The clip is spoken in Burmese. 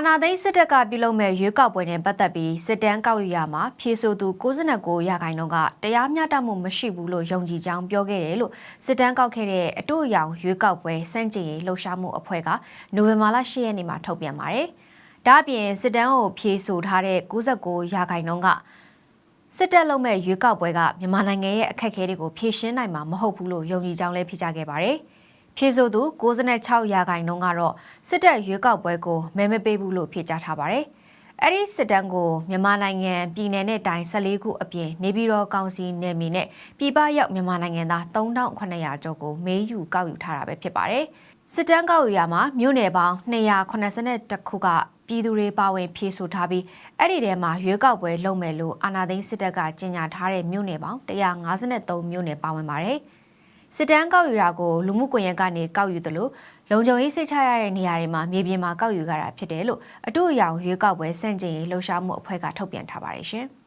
အာနာသိန်းစစ်တပ်ကပြုလုပ်မဲ့ရွေးကောက်ပွဲနဲ့ပတ်သက်ပြီးစစ်တမ်းကောက်ယူရမှာဖြေဆိုသူ69ရာခိုင်နှုန်းကတရားမျှတမှုမရှိဘူးလို့ယုံကြည်ကြောင်းပြောခဲ့တယ်လို့စစ်တမ်းကောက်ခဲ့တဲ့အတူအယောင်ရွေးကောက်ပွဲစန့်ကျင်ရေးလှုပ်ရှားမှုအဖွဲ့ကနိုဝင်ဘာလ10ရက်နေ့မှာထုတ်ပြန်ပါတယ်။ဒါ့အပြင်စစ်တမ်းကိုဖြေဆိုထားတဲ့69ရာခိုင်နှုန်းကစစ်တပ်လုံးမဲ့ရွေးကောက်ပွဲကမြန်မာနိုင်ငံရဲ့အခက်အခဲတွေကိုဖြေရှင်းနိုင်မှာမဟုတ်ဘူးလို့ယုံကြည်ကြောင်းလည်းဖြစ်ကြခဲ့ပါတယ်။ ဖြေဆိုသူ96ရာခိုင်နှုန်းကတော့စစ်တပ်ရွေးကောက်ပွဲကိုမဲမပေးဘူးလို့ဖြေကြားထားပါတယ်။အဲ့ဒီစစ်တမ်းကိုမြန်မာနိုင်ငံပြည်내နဲ့တိုင်း14ခုအပြင်နေပြည်တော်ကောင်စီနယ်မြေနဲ့ပြည်ပရောက်မြန်မာနိုင်ငံသား3900ကျော်ကိုမေးယူကောက်ယူထားတာပဲဖြစ်ပါတယ်။စစ်တမ်းကောက်ယူရမှာမြို့နယ်ပေါင်း282ခုကပြည်သူတွေပါဝင်ဖြေဆိုထားပြီးအဲ့ဒီထဲမှာရွေးကောက်ပွဲလုပ်မယ်လို့အာဏာသိမ်းစစ်တပ်ကကြေညာထားတဲ့မြို့နယ်ပေါင်း153မြို့နယ်ပါဝင်ပါတယ်။ စစ်တမ်းကောက်ယူတာကိုလူမှုကွန်ရက်ကနေကောက်ယူသလိုလုံခြုံရေးစိတ်ချရတဲ့နေရာတွေမှာမြေပြင်မှာကောက်ယူကြတာဖြစ်တယ်လို့အတူအယောင်ရွေးကောက်ပွဲစန့်ကျင်ရေးလှုပ်ရှားမှုအဖွဲ့ကထုတ်ပြန်ထားပါတယ်ရှင်။